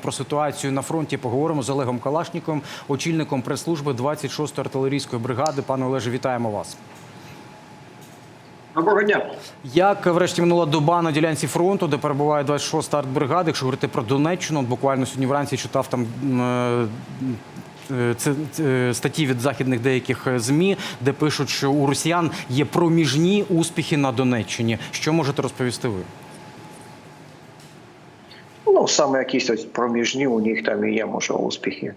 Про ситуацію на фронті поговоримо з Олегом Калашніковим, очільником прес-служби 26-ї артилерійської бригади. Пане Олеже, вітаємо вас. Доброго дня. Як врешті минула доба на ділянці фронту, де перебуває 26-та артбригада, якщо говорити про Донеччину, буквально сьогодні вранці читав там е, це, це, статті від західних деяких е, змі, де пишуть, що у росіян є проміжні успіхи на Донеччині. Що можете розповісти ви? Ну, саме якісь ось проміжні у них там і є, може, успіхи.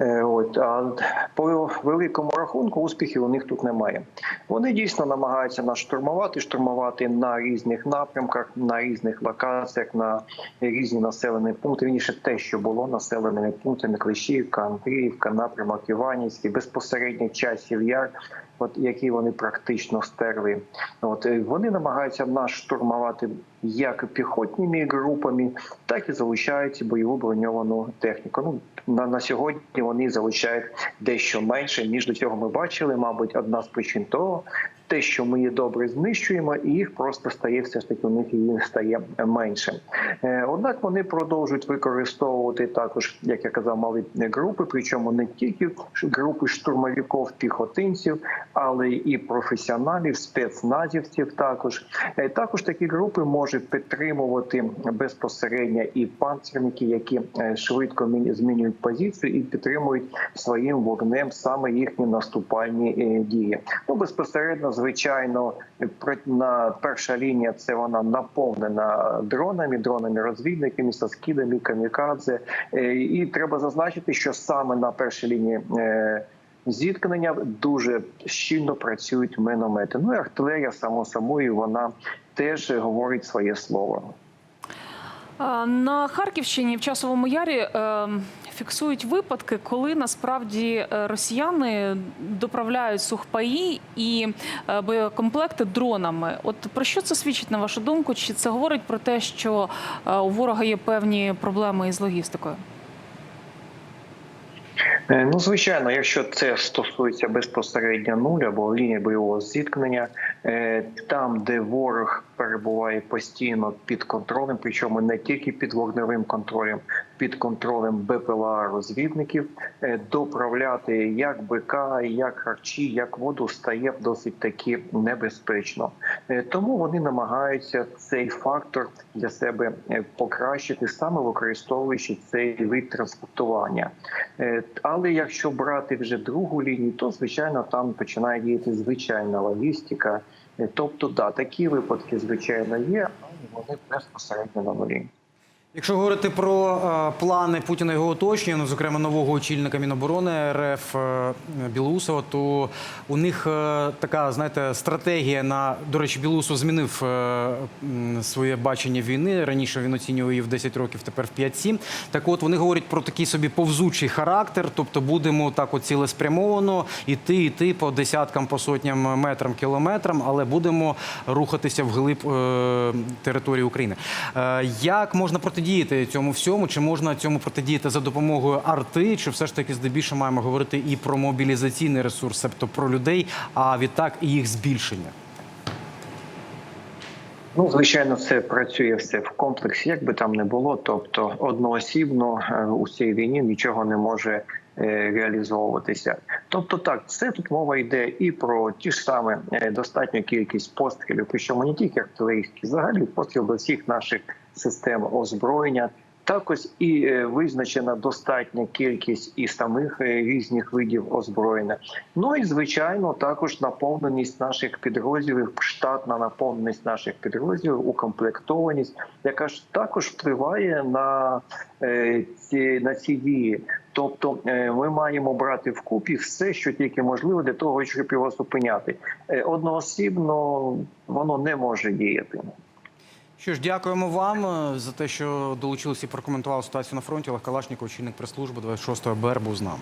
Е, От, а по великому рахунку успіхів у них тут немає. Вони дійсно намагаються нас штурмувати, штурмувати на різних напрямках, на різних локаціях, на різні населені пункти. Вірніше те, що було населеними пунктами Клещівка, Андріївка, напрямок Іванівський, безпосередньо часів яр, от які вони практично стерли. От е, вони намагаються нас штурмувати як піхотніми групами, так і залучають бойову броньовану техніку. Ну на, на сьогодні вони залучають дещо менше ніж до цього. Ми бачили. Мабуть, одна з причин того. Те, що ми її добре знищуємо, і їх просто стає все ж таки у них її стає менше. Е, Однак вони продовжують використовувати також, як я казав, мали групи, причому не тільки групи штурмовиків, піхотинців, але і професіоналів, спецназівців. Також Е, також такі групи можуть підтримувати безпосередньо і панцерники, які е, швидко змінюють позицію і підтримують своїм вогнем саме їхні наступальні дії. Ну безпосередньо, звичайно, на перша лінія це вона наповнена дронами, дронами розвідниками, скидами, камікадзе. Е, І треба зазначити, що саме на першій лінії. е, Зіткнення дуже щільно працюють миномети. Ну і артилерія, само собою, вона теж говорить своє слово. На Харківщині в часовому ярі е, фіксують випадки, коли насправді е, росіяни доправляють сухпаї і е, боєкомплекти дронами. От про що це свідчить на вашу думку? Чи це говорить про те, що у ворога є певні проблеми із логістикою? Ну, звичайно, якщо це стосується безпосередньо нуль або лінії бойового зіткнення, там, де ворог перебуває постійно під контролем, причому не тільки під вогневим контролем, під контролем БПЛА розвідників, е, доправляти як БК, як харчі, як воду стає досить таки небезпечно. Е, Тому вони намагаються цей фактор для себе е, покращити, саме використовуючи цей вид транспортування. Але якщо брати вже другу лінію, то звичайно там починає діяти звичайна логістика. Тобто, да, такі випадки звичайно є, але вони безпосередньо на нулі. Якщо говорити про е, плани Путіна його оточення, ну зокрема нового очільника Міноборони РФ е, Білусова, то у них е, така знаєте стратегія на до речі, Білусов змінив е, своє бачення війни. Раніше він оцінював її в 10 років, тепер в 5-7. Так, от вони говорять про такий собі повзучий характер, тобто будемо так цілеспрямовано іти, іти по десяткам, по сотням метрам, кілометрам, але будемо рухатися вглиб е, території України. Е, як можна протидіяти цьому всьому? Чи можна цьому протидіяти за допомогою арти? Чи все ж таки здебільшого маємо говорити і про мобілізаційний ресурс, тобто про людей, а відтак і їх збільшення? Ну, звичайно, це працює все в комплексі, як би там не було. Тобто, одноосібно е, у цій війні нічого не може е, реалізовуватися. Тобто, так, це тут мова йде і про ті ж саме е, достатню кількість пострілів, причому не тільки артилерійські, взагалі постріл до всіх наших систем озброєння. Також і е, визначена достатня кількість і самих е, різних видів озброєння. Ну і звичайно, також наповненість наших підрозділів, штатна наповненість наших підрозділів, укомплектованість, яка ж також впливає на е, ці на ці дії. Тобто ми маємо брати вкупі все, що тільки можливо для того, щоб його зупиняти. Одноосібно воно не може діяти. Що ж, дякуємо вам е, за те, що долучилися і прокоментували ситуацію на фронті. Олег Калашніков, очільник прес-служби 26-го БР був з нами.